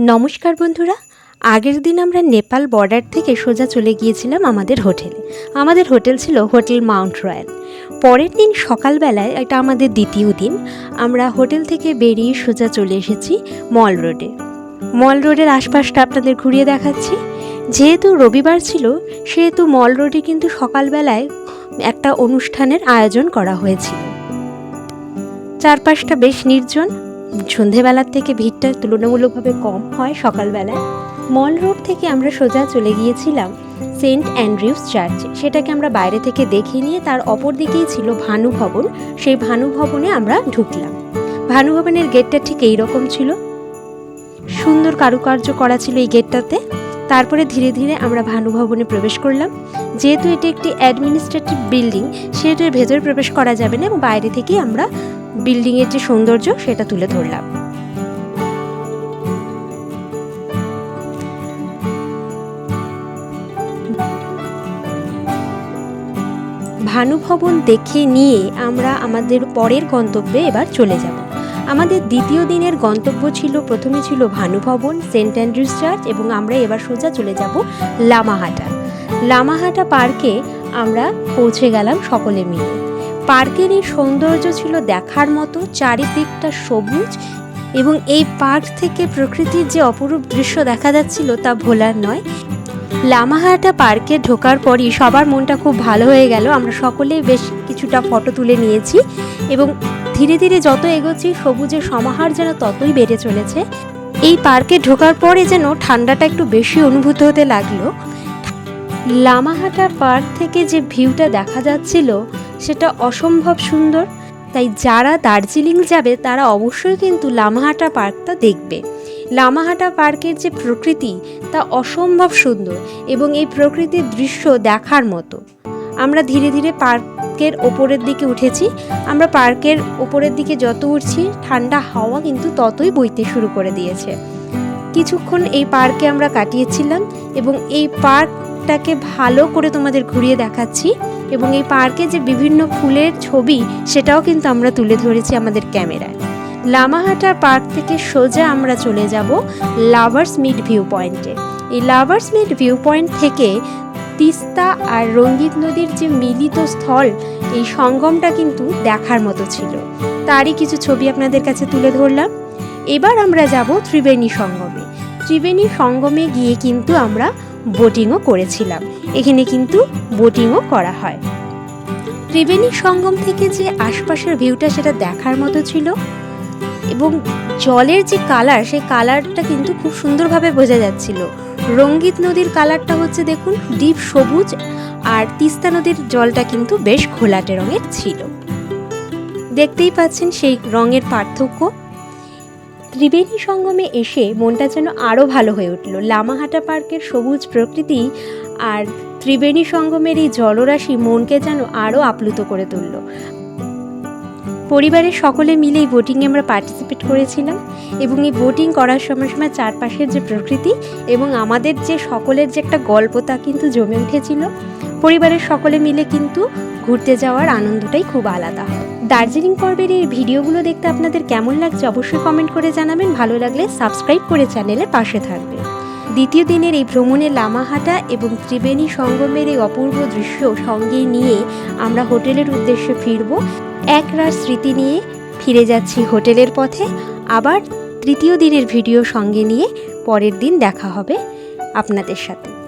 নমস্কার বন্ধুরা। আগের দিন আমরা নেপাল বর্ডার থেকে সোজা চলে গিয়েছিলাম আমাদের হোটেলে। আমাদের হোটেল ছিল হোটেল মাউন্ট রয়্যাল পরের দিন সকালবেলায় এটা আমাদের দ্বিতীয় দিন। আমরা হোটেল থেকে বেরিয়ে সোজা চলে এসেছি মল রোডে। মল রোডের আশপাশটা আপনাদের ঘুরিয়ে দেখাচ্ছি। যেহেতু রবিবার ছিল, সেহেতু মল রোডে কিন্তু সকালবেলায় একটা অনুষ্ঠানের আয়োজন করা হয়েছিল। চারপাশটা বেশ নির্জন। সন্ধেবেলার থেকে ভিড়টা তুলনামূলকভাবে কম হয় সকালবেলায়। মল রোড থেকে আমরা সোজা চলে গিয়েছিলাম সেন্ট অ্যান্ড্রিউস চার্চে। সেটাকে আমরা বাইরে থেকে দেখে নিয়ে তার অপর দিকেই ছিল ভানু ভবন। সেই ভানু ভবনে আমরা ঢুকলাম। ভানু ভবনের গেটটা ঠিক এই রকম ছিল। সুন্দর কারুকার্য করা ছিল এই গেটটাতে। তারপরে ধীরে ধীরে আমরা ভানু ভবনে প্রবেশ করলাম। যেহেতু এটি একটি অ্যাডমিনিস্ট্রেটিভ বিল্ডিং এর ভেতরে প্রবেশ করা যাবে না এবং বাইরে থেকেই আমরা বিল্ডিংয়ের যে সৌন্দর্য, সেটা তুলে ধরলাম। ভানুভবন দেখে নিয়ে আমরা আমাদের পরের গন্তব্যে এবার চলে যাব। আমাদের দ্বিতীয় দিনের গন্তব্য ছিল, প্রথমে ছিল ভানুভবন, সেন্ট অ্যান্ড্রিউস চার্চ এবং আমরা এবার সোজা চলে যাব লামাহাটা। লামাহাটা পার্কে আমরা পৌঁছে গেলাম সকলে মিলে। পার্কের এই সৌন্দর্য ছিল দেখার মতো, চারিদিকটা সবুজ এবং এই পার্ক থেকে প্রকৃতির যে অপরূপ দৃশ্য দেখা যাচ্ছিল তা ভোলার নয়। লামাহাটা পার্কে ঢোকার পরই সবার মনটা খুব ভালো হয়ে গেল। আমরা সকলেই বেশ কিছুটা ফটো তুলে নিয়েছি এবং ধীরে ধীরে যত এগোচ্ছি, সবুজের সমাহার যেন ততই বেড়ে চলেছে। এই পার্কে ঢোকার পরে যেন ঠান্ডাটা একটু বেশি অনুভূত হতে লাগল। লামাহাটা পার্ক থেকে যে ভিউটা দেখা যাচ্ছিল সেটা অসম্ভব সুন্দর। তাই যারা দার্জিলিং যাবে, তারা অবশ্যই কিন্তু লামাহাটা পার্কটা দেখবে। লামাহাটা পার্কের যে প্রকৃতি, তা অসম্ভব সুন্দর এবং এই প্রকৃতির দৃশ্য দেখার মতো। আমরা ধীরে ধীরে পার্কের ওপরের দিকে উঠেছি। আমরা পার্কের ওপরের দিকে যত উঠছি, ঠান্ডা হাওয়া কিন্তু ততই বইতে শুরু করে দিয়েছে। কিছুক্ষণ এই পার্কে আমরা কাটিয়েছিলাম এবং এই পার্কটাকে ভালো করে তোমাদের ঘুরিয়ে দেখাচ্ছি এবং এই পার্কে যে বিভিন্ন ফুলের ছবি সেটাও কিন্তু আমরা তুলে ধরেছি আমাদের ক্যামেরায়। লামাহাটা পার্ক থেকে সোজা আমরা চলে যাব লাভার্স মিট ভিউ পয়েন্টে। এই লাভার্স মিট ভিউ পয়েন্ট থেকে তিস্তা আর রঙ্গিত নদীর যে মিলিত স্থল, এই সঙ্গমটা কিন্তু দেখার মতো ছিল। তারই কিছু ছবি আপনাদের কাছে তুলে ধরলাম। এবার আমরা যাব ত্রিবেণী সঙ্গমে। ত্রিবেণী সঙ্গমে গিয়ে কিন্তু আমরা বোটিংও করেছিলাম। এখানে কিন্তু বোটিংও করা হয়। ত্রিবেণী সঙ্গম থেকে যে আশপাশের ভিউটা সেটা দেখার মতো ছিল এবং জলের যে কালার, সেই কালারটা কিন্তু খুব সুন্দরভাবে বোঝা যাচ্ছিল। রঙ্গিত নদীর কালারটা হচ্ছে দেখুন, ডিপ সবুজ আর তিস্তা নদীর জলটা কিন্তু বেশ ঘোলাটে রঙের ছিল। দেখতেই পাচ্ছেন সেই রঙের পার্থক্য। ত্রিবেণী সঙ্গমে এসে মনটা যেন আরও ভালো হয়ে উঠল। লামাহাটা পার্কের সবুজ প্রকৃতি আর ত্রিবেণী সঙ্গমের এই জলরাশি মনকে যেন আরও আপ্লুত করে তুলল। পরিবারের সকলে মিলে এই বোটিংয়ে আমরা পার্টিসিপেট করেছিলাম এবং এই বোটিং করার সময় সময় চারপাশের যে প্রকৃতি এবং আমাদের যে সকলের যে একটা গল্প তা কিন্তু জমে উঠেছিল। পরিবারের সকলে মিলে কিন্তু ঘুরতে যাওয়ার আনন্দটাই খুব আলাদা। হয় দার্জিলিং পর্বের এই ভিডিওগুলো দেখতে আপনাদের কেমন লাগছে অবশ্যই কমেন্ট করে জানাবেন। ভালো লাগলে সাবস্ক্রাইব করে চ্যানেলে পাশে থাকবে। দ্বিতীয় দিনের এই ভ্রমণে লামাহাটা এবং ত্রিবেণী সঙ্গমের এই অপূর্ব দৃশ্য সঙ্গে নিয়ে আমরা হোটেলের উদ্দেশ্যে ফিরব। এক রাত স্মৃতি নিয়ে ফিরে যাচ্ছি হোটেলের পথে। আবার তৃতীয় দিনের ভিডিও সঙ্গে নিয়ে পরের দিন দেখা হবে আপনাদের সাথে।